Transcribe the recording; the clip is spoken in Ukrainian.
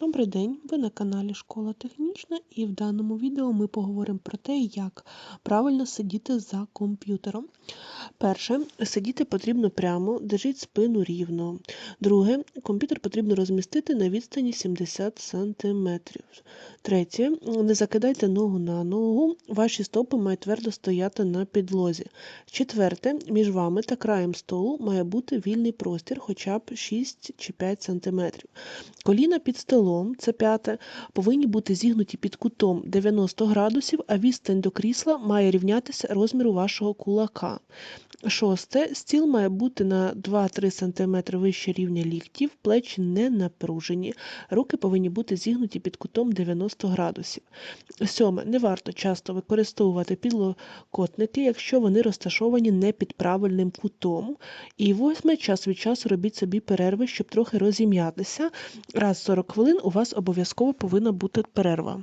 Добрий день, ви на каналі Школа Технічна і в даному відео ми поговоримо про те, як правильно сидіти за комп'ютером. Перше, сидіти потрібно прямо, держіть спину рівно. Друге, комп'ютер потрібно розмістити на відстані 70 см. Третє, не закидайте ногу на ногу, ваші стопи мають твердо стояти на підлозі. Четверте, між вами та краєм столу має бути вільний простір хоча б 6 чи 5 см. Коліна під столом, це п'яте, повинні бути зігнуті під кутом 90 градусів, а відстань до крісла має рівнятися розміру вашого кулака. Шосте, стіл має бути на 2-3 см вище рівня ліктів, плечі не напружені, руки повинні бути зігнуті під кутом 90 градусів. Сьоме, не варто часто використовувати підлокотники, якщо вони розташовані не під правильним кутом. І восьме, час від часу робіть собі перерви, щоб трохи розім'ятися. Раз в 40 хвилин у вас обов'язково повинна бути перерва.